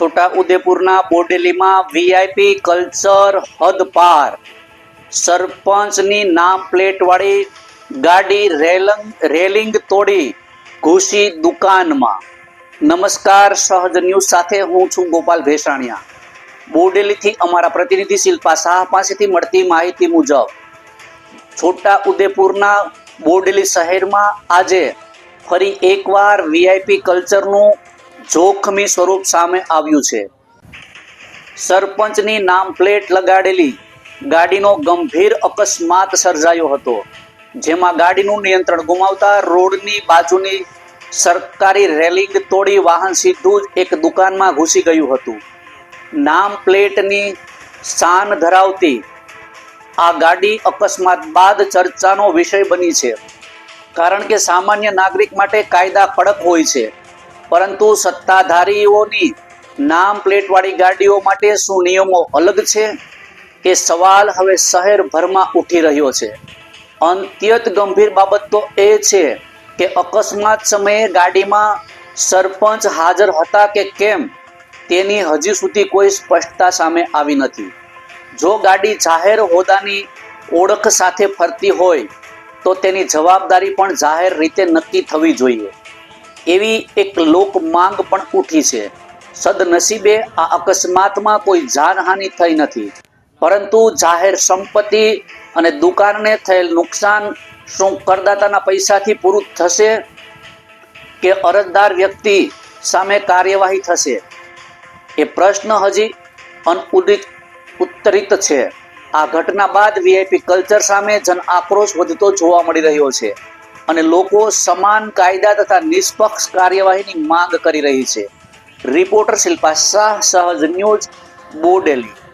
છોટા ઉદેપુરના બોડેલીમાં VIP culture હદ પાર સરપંચની નામ પ્લેટ વાળી ગાડી રેલંગ, રેલિંગ તોડી ઘૂસી દુકાનમાં. નમસ્કાર, સહજ ન્યૂઝ સાથે હું છું ગોપાલ ભેસાણિયા. બોડેલીથી અમારા પ્રતિનિધિ શિલ્પા શાહ પાસેથી મળતી માહિતી મુજબ, છોટા ઉદેપુરના બોડેલી શહેરમાં આજે ફરી એકવાર વીઆઈપી કલ્ચરનું જોખમી સ્વરૂપ સામે આવ્યું છે. સરપંચની નામ પ્લેટ લગાડેલી ગાડીનો ગંભીર અકસ્માત સર્જાયો હતો, જેમાં ગાડીનું નિયંત્રણ ગુમાવતા રોડની બાજુની સરકારી રેલિંગ તોડી વાહન સીધું જ એક દુકાનમાં ઘૂસી ગયું હતું. નામ પ્લેટની શાન ધરાવતી આ ગાડી અકસ્માત બાદ ચર્ચાનો વિષય બની છે, કારણ કે સામાન્ય નાગરિક માટે કાયદા કડક હોય છે. પરંતુ સત્તાધારીઓની નામ પ્લેટવાળી ગાડીઓ માટે શું નિયમો અલગ છે એ સવાલ હવે શહેરભરમાં ઉઠી રહ્યો છે? અત્યંત ગંભીર બાબત તો એ છે કે અકસ્માત સમયે ગાડીમાં સરપંચ હાજર હતા કે કેમ તેની હજી સુધી કોઈ સ્પષ્ટતા સામે આવી નથી. જો ગાડી જાહેર હોદ્દાની ઓળખ સાથે ફરતી હોય, તો તેની જવાબદારી પણ જાહેર રીતે નક્કી થવી જોઈએ. એવી એક લોક માંગ પણ ઉઠી છે. સદનસીબે આ અકસ્માતમાં કોઈ જાનહાનિ થઈ નથી. પરંતુ જાહેર સંપત્તિ અને દુકાનને થયેલ નુકસાન શું કરદાતાના પૈસાથી પૂરું થશે કે અરજદાર વ્યક્તિ સામે કાર્યવાહી થશે? એ પ્રશ્ન હજી અનઉદિત ઉત્તરિત છે. આ ઘટના બાદ વીઆઈપી કલ્ચર સામે જન આક્રોશ વધતો જોવા મળી રહ્યો છે. અને લોકો સમાન કાયદા તથા નિષ્પક્ષ કાર્યવાહીની માંગ કરી રહી છે. રિપોર્ટર શિલ્પા શાહ, સહજ ન્યૂઝ, બોડેલી.